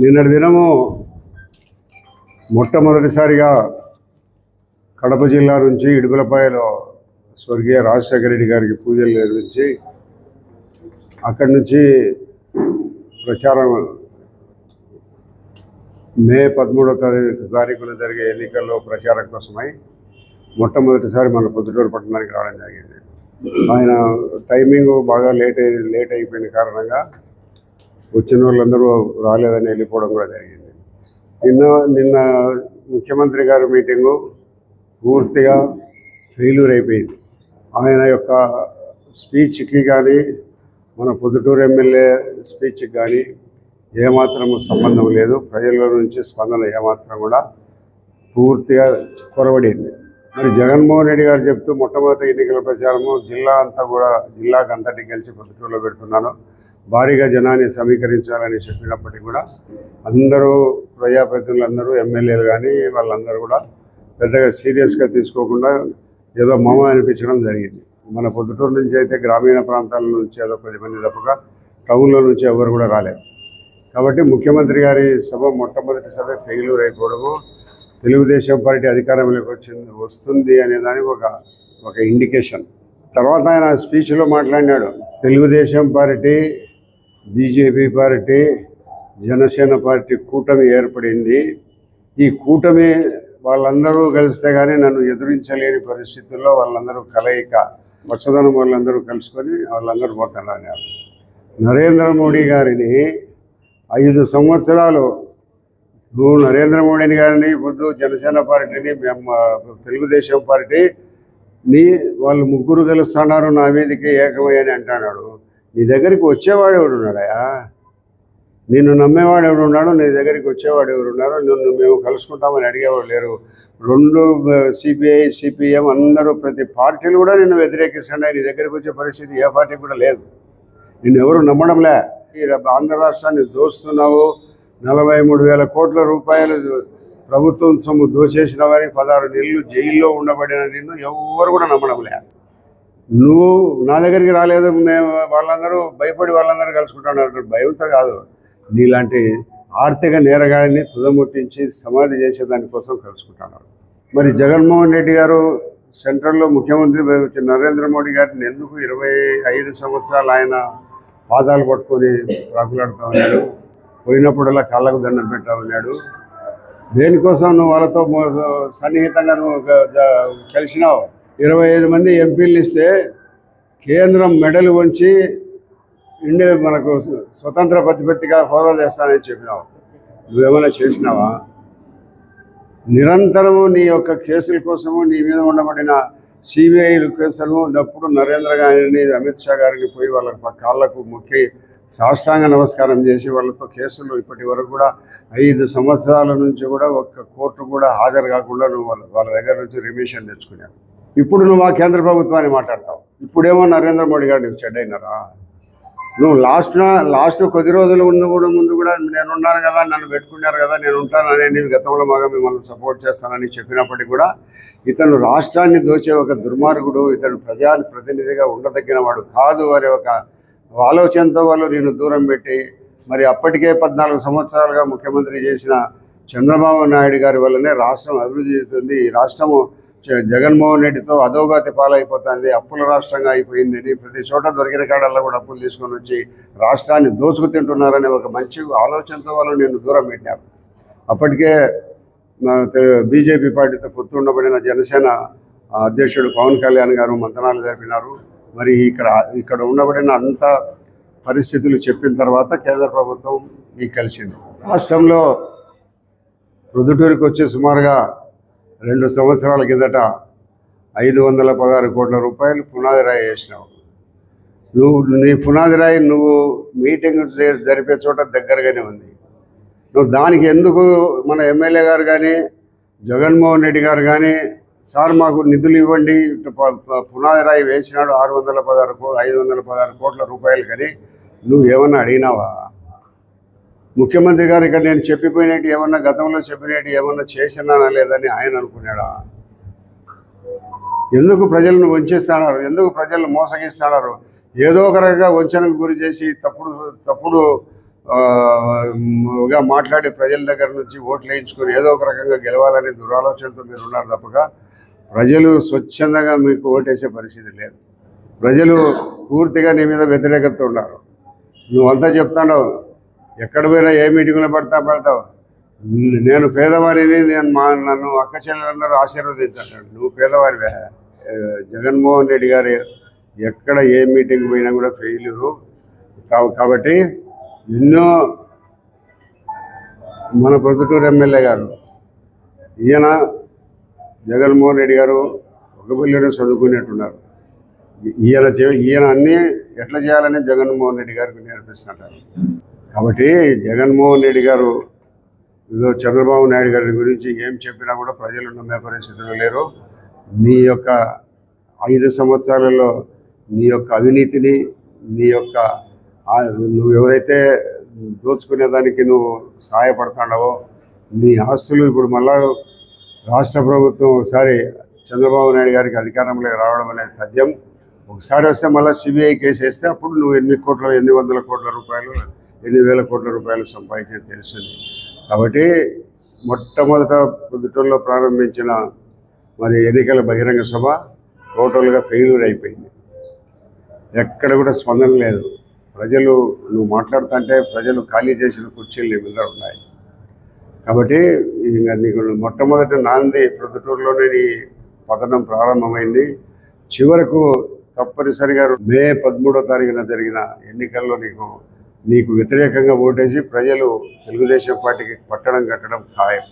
నిన్నటి దినము మొట్టమొదటిసారిగా కడప జిల్లా నుంచి ఇడుపులపాయలో స్వర్గీయ రాజశేఖర రెడ్డి గారికి పూజలు నిర్వహించి అక్కడి నుంచి ప్రచారం మే పదమూడవ తారీఖు తారీఖున జరిగే ఎన్నికల్లో ప్రచారం కోసమై మొట్టమొదటిసారి మన పొద్దుటూరు పట్టణానికి రావడం జరిగింది. ఆయన టైమింగ్ బాగా లేట్ అయి లేట్ అయిపోయిన కారణంగా వచ్చిన వాళ్ళందరూ రాలేదని వెళ్ళిపోవడం కూడా జరిగింది. నిన్న నిన్న ముఖ్యమంత్రి గారి మీటింగు పూర్తిగా ఫెయిల్యూర్ అయిపోయింది. ఆయన యొక్క స్పీచ్కి కానీ మన పొద్దుటూరు ఎమ్మెల్యే స్పీచ్కి కానీ ఏమాత్రం సంబంధం లేదు. ప్రజల నుంచి స్పందన ఏమాత్రం కూడా పూర్తిగా కొరవడింది. మరి జగన్మోహన్ రెడ్డి గారు చెప్తూ మొట్టమొదటి ఎన్నికల ప్రచారము జిల్లా అంతా కూడా జిల్లాకు అంతటి గెలిచి పొద్దుటూరులో పెడుతున్నాను. భారీగా జనాన్ని సమీకరించాలని చెప్పినప్పటికీ కూడా అందరూ ప్రజాప్రతినిధులందరూ ఎమ్మెల్యేలు కానీ వాళ్ళందరూ కూడా పెద్దగా సీరియస్గా తీసుకోకుండా ఏదో మమ అనిపించడం జరిగింది. మన పొద్దుటూరు నుంచి అయితే గ్రామీణ ప్రాంతాల నుంచి ఏదో పది మంది తప్పక టౌన్లో నుంచి ఎవరు కూడా రాలేదు. కాబట్టి ముఖ్యమంత్రి గారి సభ మొట్టమొదటి సభ ఫెయిల్యూర్ అయిపోవడము తెలుగుదేశం పార్టీ అధికారంలోకి వచ్చింది వస్తుంది అనే దానికి ఒక ఒక ఇండికేషన్ తర్వాత ఆయన స్పీచ్లో మాట్లాడినాడు. Telugu Desam party BJP party Janasena party కూటమి ఏర్పడింది. ఈ కూటమి వాళ్ళందరూ కలిస్తే కానీ నన్ను ఎదురించలేని పరిస్థితుల్లో వాళ్ళందరూ కలయిక వచ్చదనం వాళ్ళందరూ కలుసుకొని వాళ్ళందరూ పోతున్నారు నరేంద్ర మోడీ గారిని ఐదు సంవత్సరాలు నువ్వు నరేంద్ర మోడీని గారిని పొద్దు జనసేన పార్టీని మేము తెలుగుదేశం పార్టీ నీ వాళ్ళు ముగ్గురు కలుస్తున్నారు నా మీదకి ఏకమై అని అంటున్నాడు. నీ దగ్గరికి వచ్చేవాడు ఎవడు ఉన్నాడయా నిన్ను నమ్మేవాడు ఎవడున్నాడు నీ దగ్గరికి వచ్చేవాడు ఎవరు ఉన్నారు నిన్ను మేము కలుసుకుంటామని అడిగేవాడు లేరు. రెండు సిపిఐ సిపిఎం అందరూ ప్రతి పార్టీలు కూడా నిన్ను వ్యతిరేకిస్తున్నాయి. నీ దగ్గరికి వచ్చే పరిస్థితి ఏ పార్టీ కూడా లేదు. నిన్ను ఎవరు నమ్మడంలే. ఈ ఆంధ్ర రాష్ట్రాన్ని దోస్తున్నావు. నలభై మూడు వేల కోట్ల రూపాయలు ప్రభుత్వం సొమ్ము దోచేసినవని పదహారు నెలలు జైల్లో ఉండబడిన నిన్ను ఎవరు కూడా నమ్మడం లేదు నువ్వు నా దగ్గరికి రాలేదు మేము వాళ్ళందరూ భయపడి వాళ్ళందరూ కలుసుకుంటున్నారు. భయంతో కాదు. నీలాంటి ఆర్థిక నేరగాడిని తుదముట్టించి సమాధి చేసే దానికోసం కలుసుకుంటున్నారు. మరి జగన్మోహన్ రెడ్డి గారు సెంట్రల్లో ముఖ్యమంత్రి నరేంద్ర మోడీ గారిని ఎందుకు ఇరవై ఐదు సంవత్సరాలు ఆయన పాదాలు పట్టుకొని రాకులాడుతూ ఉన్నారు? పోయినప్పుడల్లా కాళ్ళకు దండం పెట్టా దేనికోసం నువ్వు వాళ్ళతో సన్నిహితంగా నువ్వు కలిసినావు? ఇరవై ఐదు మంది ఎంపీలు ఇస్తే కేంద్రం మెడలు వంచి ఇండియా మనకు స్వతంత్ర ప్రతిపత్తిగా హోదా చేస్తానని చెప్పినావు. నువ్వేమైనా చేసినావా? నిరంతరము నీ యొక్క కేసుల కోసము నీ మీద ఉండబడిన సిబిఐ కేసులు ఉన్నప్పుడు నరేంద్ర గారిని అమిత్ షా గారిని పోయి వాళ్ళ కాళ్ళకు మొక్కి సాష్టాంగ నమస్కారం చేసి వాళ్ళతో కేసులు ఇప్పటి వరకు కూడా ఐదు సంవత్సరాల నుంచి కూడా ఒక్క కోర్టు కూడా హాజరు కాకుండా నువ్వు వాళ్ళ వాళ్ళ దగ్గర నుంచి రిమిషన్ తెచ్చుకున్నావు. ఇప్పుడు నువ్వు ఆ కేంద్ర ప్రభుత్వాన్ని మాట్లాడతావు. ఇప్పుడేమో నరేంద్ర మోడీ గారు నీకు చెడ్డైనారా నువ్వు లాస్ట్ లాస్ట్ కొద్ది రోజులు ఉన్న కూడా ముందు కూడా నేను ఉన్నాను కదా నన్ను పెట్టుకున్నారు కదా నేను ఉంటానని నేను గతంలో మగ మిమ్మల్ని సపోర్ట్ చేస్తానని చెప్పినప్పటికీ కూడా ఇతను రాష్ట్రాన్ని దోచే ఒక దుర్మార్గుడు ఇతను ప్రజా ప్రతినిధిగా ఉండదగిన వాడు కాదు అనే ఒక ఆలోచనతో వాళ్ళు నేను దూరం పెట్టి మరి అప్పటికే పద్నాలుగు సంవత్సరాలుగా ముఖ్యమంత్రి చేసిన చంద్రబాబు నాయుడు గారి వల్లనే రాష్ట్రం అభివృద్ధి చెందుతుంది. ఈ రాష్ట్రము జగన్మోహన్ రెడ్డితో అధోగతి పాలైపోతుంది అప్పుల రాష్ట్రంగా అయిపోయిందని ప్రతి చోట దొరికిన కాడల్లో కూడా అప్పులు తీసుకొని వచ్చి రాష్ట్రాన్ని దోచుకు తింటున్నారనే ఒక మంచి ఆలోచనతో వాళ్ళు నేను దూరం పెట్టాను అప్పటికే బీజేపీ పార్టీతో పొత్తు ఉండబడిన జనసేన అధ్యక్షుడు పవన్ కళ్యాణ్ గారు మంతనాలు జరిపినారు. మరి ఇక్కడ ఇక్కడ ఉండబడిన అంత పరిస్థితులు చెప్పిన తర్వాత కేంద్ర ప్రభుత్వం ఈ కలిసింది. రాష్ట్రంలో ప్రొద్దుటూరికి వచ్చి సుమారుగా రెండు సంవత్సరాల కిందట ఐదు వందల పదహారు కోట్ల రూపాయలు పునాది రాయి వేసినావు. నువ్వు నీ పునాది రాయి నువ్వు మీటింగ్ జరిపే చోట దగ్గరగానే ఉంది. నువ్వు దానికి ఎందుకు మన ఎమ్మెల్యే గారు కానీ జగన్మోహన్ రెడ్డి గారు కానీ సార్ మాకు నిధులు ఇవ్వండి. పునాది రాయి వేసినాడు ఆరు వందల పదహారు కో ఐదు వందల పదహారు కోట్ల రూపాయలు కానీ నువ్వు ఏమన్నా అడిగినావా? ముఖ్యమంత్రి గారు ఇక్కడ నేను చెప్పిపోయినట్టు ఏమన్నా గతంలో చెప్పినట్టు ఏమన్నా చేసినానా లేదని ఆయన అనుకున్నాడా? ఎందుకు ప్రజలను వంచేస్తున్నారు? ఎందుకు ప్రజలను మోసగిస్తున్నారు? ఏదో ఒక రకంగా వంచనకు గురి చేసి తప్పుడు తప్పుడు గా మాట్లాడి ప్రజల దగ్గర నుంచి ఓట్లు వేయించుకొని ఏదో ఒక రకంగా గెలవాలనే దురాలోచనతో మీరు ఉన్నారు తప్పగా ప్రజలు స్వచ్ఛందంగా మీకు ఓటేసే పరిస్థితి లేదు. ప్రజలు పూర్తిగా నీ మీద వ్యతిరేకత ఉన్నారు. నువ్వంతా చెప్తాడు ఎక్కడ పోయినా ఏ మీటింగ్లో పడతా పడతావు. నేను పేదవారిని నేను మా నన్ను అక్క చెల్లెలందరూ ఆశీర్వదించాడు నువ్వు పేదవారివే జగన్మోహన్ రెడ్డి గారు ఎక్కడ ఏ మీటింగ్ పోయినా కూడా ఫెయిల్యూరు కాబట్టి ఎన్నో మన ప్రొద్దుటూరు ఎమ్మెల్యే గారు ఈయన జగన్మోహన్ రెడ్డి గారు ఒక బిల్లునే చదువుకునేట్టున్నారు. ఈయన ఈయన అన్నీ ఎట్లా చేయాలని జగన్మోహన్ రెడ్డి గారికి నేర్పిస్తుంటారు కాబట్టి జగన్మోహన్ రెడ్డి గారు ఏదో చంద్రబాబు నాయుడు గారి గురించి ఏం చెప్పినా కూడా ప్రజలు నమ్మే పరిస్థితులు లేరు. నీ యొక్క ఐదు సంవత్సరాలలో నీ యొక్క అవినీతిని నీ యొక్క నువ్వు ఎవరైతే దోచుకునే దానికి నువ్వు సహాయపడుతున్నావో నీ ఆస్తులు ఇప్పుడు మళ్ళా రాష్ట్ర ప్రభుత్వం ఒకసారి చంద్రబాబు నాయుడు గారికి అధికారంలోకి రావడం అనేది తథ్యం ఒకసారి వస్తే మళ్ళీ సిబిఐ కేసు వేస్తే అప్పుడు నువ్వు ఎన్ని కోట్ల ఎన్ని వందల కోట్ల రూపాయలు ఎన్ని వేల కోట్ల రూపాయలు సంపాదించేది తెలుస్తుంది. కాబట్టి మొట్టమొదట పొద్దుటూరులో ప్రారంభించిన మరి ఎన్నికల బహిరంగ సభ టోటల్గా ఫెయిల్యూర్ అయిపోయింది. ఎక్కడ కూడా స్పందన లేదు. ప్రజలు నువ్వు మాట్లాడుతుంటే ప్రజలు ఖాళీ చేసిన కుర్చీలు నీ ఉన్నాయి. కాబట్టి ఇంకా నీకు మొట్టమొదటి నాంది ప్రొద్దుటూరులోనే నీ పతనం ప్రారంభమైంది. చివరకు తప్పనిసరిగా మే పదమూడో తారీఖున జరిగిన ఎన్నికల్లో నీకు నీకు వ్యతిరేకంగా ఓటేసి ప్రజలు తెలుగుదేశం పార్టీకి పట్టడం కట్టడం ఖాయం.